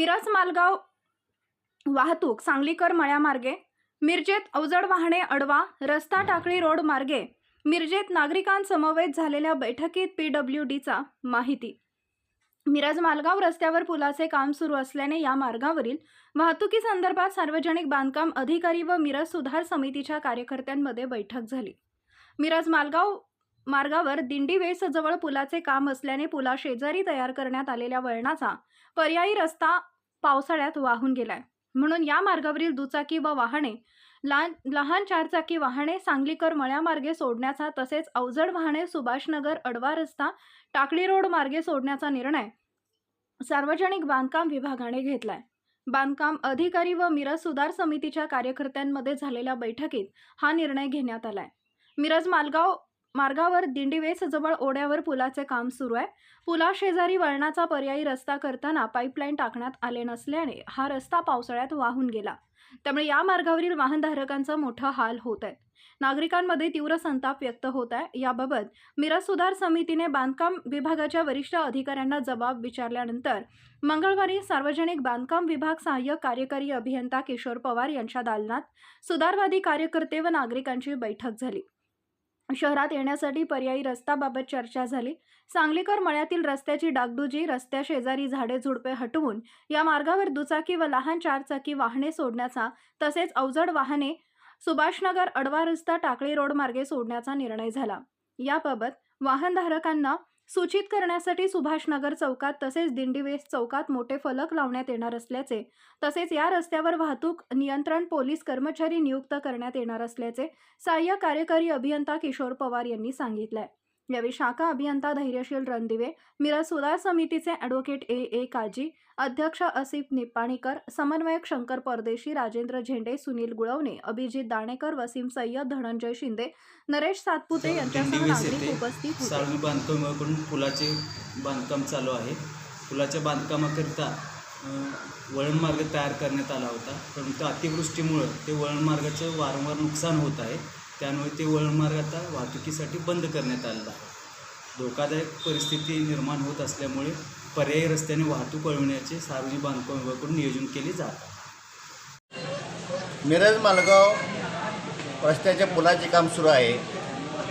मिरज मालगाव वाहतूक सांगलीकर मळ्यामार्गे मिरजेत अवजड वाहने अडवा रस्ता टाकळी रोड मार्गे मिरजेत नागरिकांसमवेत झालेल्या बैठकीत पी डब्ल्यू डीचा माहिती. मिरज मालगाव रस्त्यावर पुलाचे काम सुरू असल्याने या मार्गावरील वाहतुकीसंदर्भात सार्वजनिक बांधकाम अधिकारी व मिरज सुधार समितीच्या कार्यकर्त्यांमध्ये बैठक झाली. मिरज मालगाव मार्गावर दिंडी वेसजवळ पुलाचे काम असल्याने पुला शेजारी तयार करण्यात आलेल्या वळणाचा पर्यायी रस्ता पावसाळ्यात वाहून गेलाय. म्हणून या मार्गावरील दुचाकी व वाहने लहान लहान चारचाकी वाहने सांगलीकर मळ्यामार्गे सोडण्याचा तसेच अवजड वाहने सुभाषनगर अडवा रस्ता टाकळी रोड मार्गे सोडण्याचा निर्णय सार्वजनिक बांधकाम विभागाने घेतलाय. बांधकाम अधिकारी व मिरज सुधार समितीच्या कार्यकर्त्यांमध्ये झालेल्या बैठकीत हा निर्णय घेण्यात आलाय. मिरज मालगाव मार्गावर दिंडीवेस जवळ ओढ्यावर पुलाचे काम सुरू आहे. पुलाशेजारी वळणाचा पर्यायी रस्ता करताना पाईपलाईन टाकण्यात आले नसल्याने हा रस्ता पावसाळ्यात वाहून गेला. त्यामुळे या मार्गावरील वाहनधारकांचा मोठा हाल होत आहे. नागरिकांमध्ये तीव्र संताप व्यक्त होत आहे. याबाबत मिरज सुधार समितीने बांधकाम विभागाच्या वरिष्ठ अधिकाऱ्यांना जबाब विचारल्यानंतर मंगळवारी सार्वजनिक बांधकाम विभाग सहाय्यक कार्यकारी अभियंता किशोर पवार यांच्या दालनात सुधारवादी कार्यकर्ते व नागरिकांची बैठक झाली. शहरात येण्यासाठी पर्यायी रस्त्याबाबत चर्चा झाली. सांगलीकर मळ्यातील रस्त्याची डागडुजी रस्त्या शेजारी झाडे झुडपे हटवून या मार्गावर दुचाकी व लहान चारचाकी वाहने सोडण्याचा तसेच अवजड वाहने सुभाषनगर अडवा रस्ता टाकळी रोड मार्गे सोडण्याचा निर्णय झाला. याबाबत वाहनधारकांना सूचित करण्यासाठी सुभाषनगर चौकात तसेच दिंडीवेस चौकात मोठे फलक लावण्यात येणार असल्याचे तसेच या रस्त्यावर वाहतूक नियंत्रण पोलीस कर्मचारी नियुक्त करण्यात येणार असल्याचे सहाय्यक कार्यकारी अभियंता किशोर पवार यांनी सांगितलंय. यावेळी शाखा अभियंता धैर्यशील रणदिवे मिरज सुधार समितीचे ॲडव्होकेट ए. ए. काजी अध्यक्ष असिफ निपाणीकर समन्वयक शंकर परदेशी राजेंद्र झेंडे सुनील गुळवणे अभिजित दाणेकर वसीम सय्यद धनंजय शिंदे नरेश सातपुते यांच्यासह नागरिक उपस्थित होते. साळवी बांधकाम विभागाकडून पुलाचे बांधकाम चालू आहे. पुलाच्या बांधकामाकरिता अ, वळण मार्ग तयार करण्यात आला होता. परंतु अतिवृष्टीमुळं ते वळण मार्गाचं वारंवार नुकसान होत आहे. त्यामुळे ते वळणमार्ग आता वाहतुकीसाठी बंद करण्यात आलेला आहे. धोकादायक परिस्थिती निर्माण होत असल्यामुळे पर्यायी रस्त्याने वाहतूक वळविण्याचे सार्वजनिक बांधकाम विभागाकडून नियोजन केले जात मिरज मालगाव रस्त्याच्या पुलाचे काम सुरू आहे.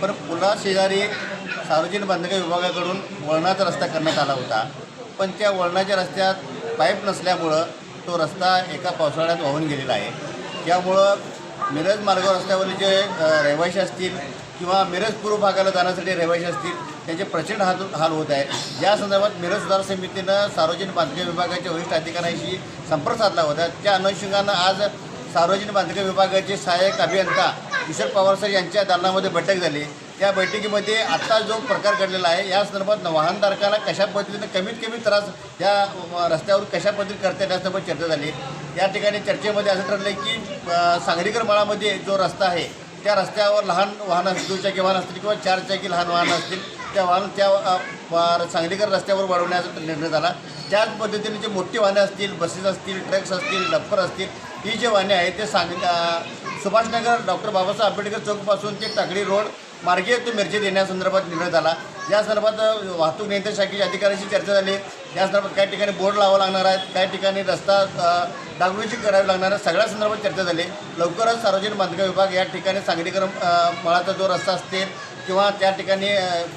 पण पुला शेजारी सार्वजनिक बांधकाम विभागाकडून वळणाचा रस्ता करण्यात आला होता. पण त्या वळणाच्या रस्त्यात पाईप नसल्यामुळं तो रस्ता एका पावसाळ्यात वाहून गेलेला आहे. त्यामुळं मिरज मार्गावर रस्त्यावरील जे रहिवाशी असतील किंवा मिरज पूर्व भागाला जाण्यासाठी रहिवाशी असतील त्यांचे प्रचंड हाल हाल होत आहे या संदर्भात मिरज सुधार समितीनं सार्वजनिक बांधकाम विभागाच्या वरिष्ठ अधिकाऱ्यांशी संपर्क साधला होता. त्या अनुषंगानं आज सार्वजनिक बांधकाम विभागाचे सहाय्यक अभियंता किशोर पवार सर यांच्या दालनामध्ये बैठक झाली. त्या बैठकीमध्ये आत्ता जो प्रकार घडलेला आहे या संदर्भात वाहनधारकांना कशा पद्धतीनं कमीत कमी त्रास या रस्त्यावर कशा पद्धतीने करता येईल या चर्चा झाली. या ठिकाणी चर्चेमध्ये असं ठरलं की सांगलीकर मळामध्ये जो रस्ता आहे त्या रस्त्यावर लहान वाहनं असतील दुचाकी वाहन असतील किंवा चारचाकी लहान वाहनं असतील त्या वाहन त्या वा- सांगलीकर रस्त्यावर वाढवण्याचा निर्णय झाला. त्याच पद्धतीने जे मोठी वाहने असतील बसेस असतील ट्रक्स असतील डप्पर असतील ही जे वाहने आहेत ते सांग सुभाषनगर डॉक्टर बाबासाहेब आंबेडकर चौकपासून ते टाकडी रोड मार्गे तो मिरजेत येण्यासंदर्भात निर्णय झाला. या संदर्भात वाहतूक नियंत्रण शाखेच्या अधिकाऱ्यांशी चर्चा झाली. या संदर्भात काही ठिकाणी बोर्ड लावावं लागणार आहेत काही ठिकाणी रस्ता डागडुजी करावी लागणार आहे सगळ्या संदर्भात चर्चा झाली. लवकरच सार्वजनिक बांधकाम विभाग या ठिकाणी सांगलीकर मळाचा जो रस्ता असतील किंवा त्या ठिकाणी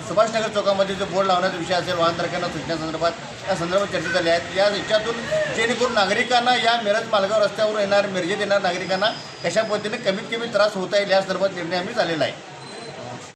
सुभाषनगर चौकामध्ये जो बोर्ड लावण्याचा विषय असेल वाहनधारकांना सूचनासंदर्भात या संदर्भात चर्चा झाली आहेत या याच्यातून जेणेकरून नागरिकांना या मिरज मालगाव रस्त्यावर येणार मिरजेत येणार नागरिकांना कशा पद्धतीने कमीत कमी त्रास होता येईल या संदर्भात निर्णय आम्ही झालेला आहे.